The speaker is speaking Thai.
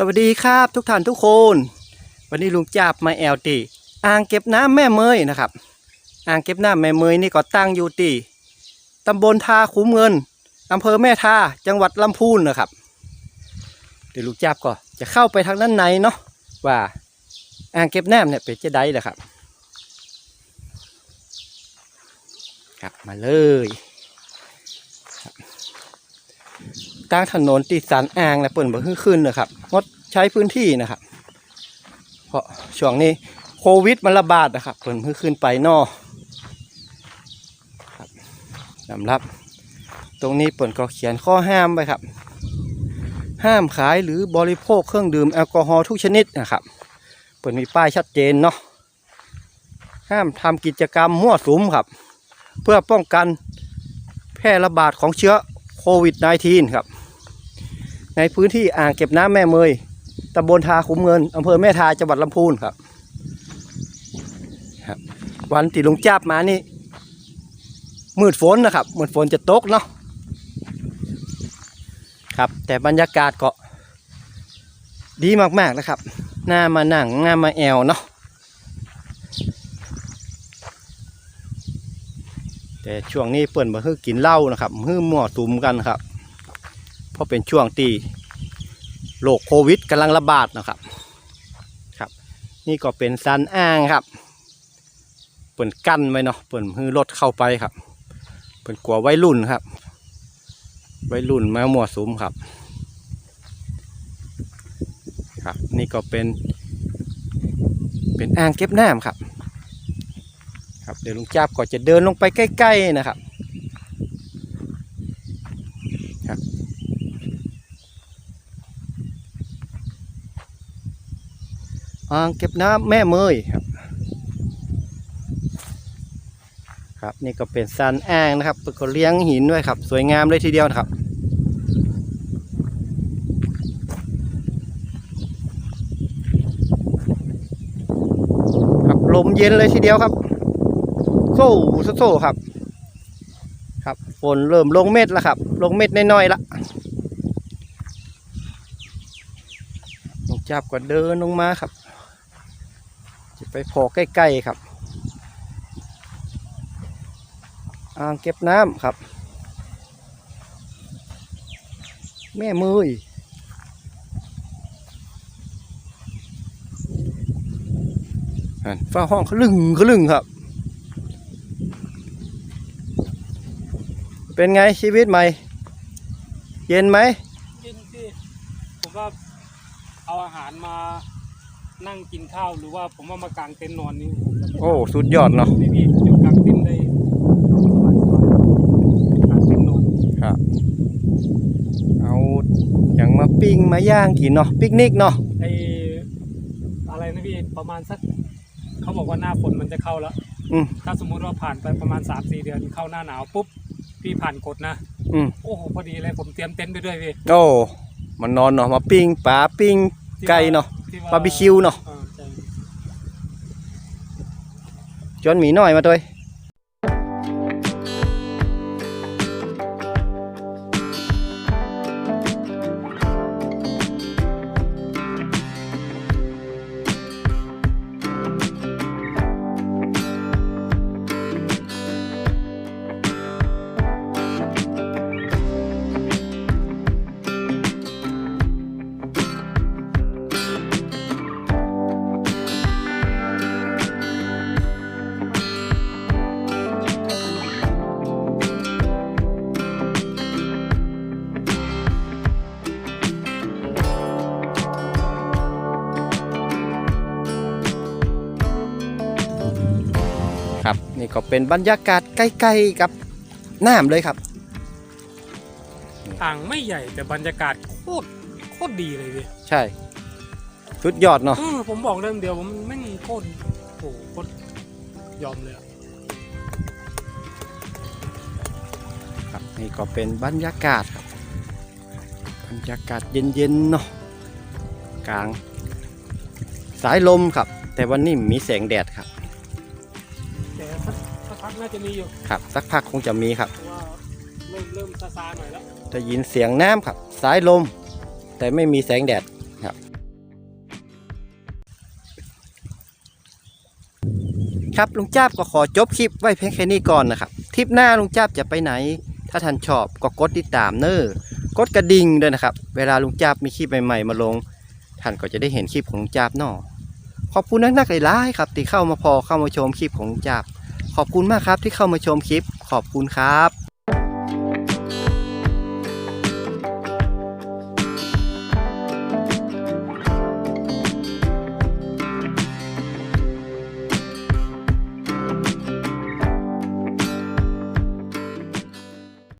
สวัสดีครับทุกท่านทุกคน วันนี้ลุงจับมาแอลตีอ่างเก็บน้ำแม่เมยนะครับ อ่างเก็บน้ำแม่เมยนี่ก็ตั้งอยู่ตีตำบลทาคุ้มเงินอำเภอแม่ทาจังหวัดลำพูนนะครับ เดี๋ยวลุงจับก็จะเข้าไปทางด้านในเนาะว่าอ่างเก็บน้ำเนี่ยเป็นจะได้แหละครับครับมาเลยครับ ตั้งถนนติดสันอ่างนะเปิดบ่ขึ้นขึ้นนะครับงดใช้พื้นที่นะครับ เพราะช่วงนี้โควิดมันระบาดนะครับเปิดเพิ่งขึ้นไปนอกครับสำหรับ ตรงนี้เปิดก็เขียนข้อห้ามไว้ครับ ห้ามขายหรือบริโภคเครื่องดื่มแอลกอฮอล์ทุกชนิดนะครับ เปิดมีป้ายชัดเจนเนาะห้ามทำกิจกรรมมั่วสุมครับ เพื่อป้องกันแพร่ระบาดของเชื้อโควิด -19 ครับ ในพื้นที่อ่างเก็บน้ำแม่เมยตำบลทาคุ้มเงินอำเภอแม่ทาจังหวัดลำพูนครับครับ วันที่ลุงจับมานี่มืดฝนนะครับมืดฝนจะตกเนาะครับแต่บรรยากาศก็ดีมากๆนะครับหน้ามานั่งหน้ามาแอวเนาะแต่ช่วงนี้เปิ่นมาคือกินเหล้านะครับฮือมั่วสุมกันครับ เพราะเป็นช่วงตีโรคโควิดกำลังระบาดนะครับครับ นี่ก็เป็นซันอ้างครับเปิ่นกั้นไว้เนาะเปิ่นฮือรถเข้าไปครับเปิ่นกลัววัยรุ่นครับ ไวรุ่นมามั่วสุมครับ ครับ นี่ก็เป็น เป็นอ่างเก็บน้ำครับ ครับเดี๋ยวลุงจับก็จะเดินลงไปใกล้ ๆนะครับ อ่างเก็บน้ำแม่เมยครับครับนี่ก็เป็นซันแองนะครับก็เลี้ยงหินด้วยครับ สวยงามเลยทีเดียวนะครับครับลมเย็นเลยทีเดียวครับ โซ่โซ่ครับ ครับฝนเริ่มลงเม็ดแล้วครับ ลงเม็ดน้อยๆละลงจับก็เดินลงมาครับ จะไปพอใกล้ๆครับ อ่างเก็บน้ำครับ แม่มืออั่นฟ้าห้องขลึงขลึงครับ เป็นไงชีวิตใหม่ เย็นไหมกินที่ผมก็เอาอาหารมา นั่งกินข้าวหรือว่าผมว่ามากางเต็นท์นอนนี่โอ้สุดยอดเนาะไม่มีจุดกางเต็นท์ได้สบายๆกางเต็นท์นอนครับ เอาอย่างมาปิ้งมาย่างกินเนาะปิกนิกเนาะไออะไรนะพี่ประมาณสักเขาบอกว่าหน้าฝนมันจะเข้าแล้วอืมถ้าสมมุติว่าผ่านไปประมาณสามสี่เดือนเข้าหน้าหนาวปุ๊บพี่ผ่านกดนะอืมโอ้โหพอดีเลยผมเตรียมเต็นท์ไปด้วยพี่โอ้มันนอนเนาะมาปิ้งปลาปิ้งที่ไก่เนาะ ที่บาร์บีคิวเนาะออใช่จนหมีน้อยมาด้วย นี่ก็เป็นบรรยากาศใกล้ๆกับน้ำเลยครับ อ่างไม่ใหญ่แต่บรรยากาศโคตรโคตรดีเลยพี่ใช่สุดยอดเนาะเออผมบอกเรื่องเดียวผมไม่งโคตรโอ้โหโคตรยอมเลยอะครับนี่ก็เป็นบรรยากาศครับ บรรยากาศเย็นๆเนาะกลาง สายลมครับ แต่วันนี้มีแสงแดดครับแต่สักสักพัก น่าจะมีอยู่ครับสักพักคงจะมีครับ เพริ่มเริ่มซาซาหน่อยแล้วจะยินเสียงน้ำครับ สายลม แต่ไม่มีแสงแดดครับ ครับลุงจ้าบก็ขอจบคลิปไว้เพียงแค่นี้ก่อนนะครับทริปหน้าลุงจ้าบจะไปไหน ถ้าท่านชอบก็กดติดตามเนอ้อกดกระดิ่งด้วยนะครับ เวลาลุงจ้าบมีคลิปใหม่ๆมาลง ท่านก็จะได้เห็นคลิปของลุงจ้าบเนอขอบคุณนักๆหลายๆครับที่เข้ามาพอเข้ามาชมคลิปของลุงจ้าบ ขอบคุณมากครับที่เข้ามาชมคลิป ขอบคุณครับ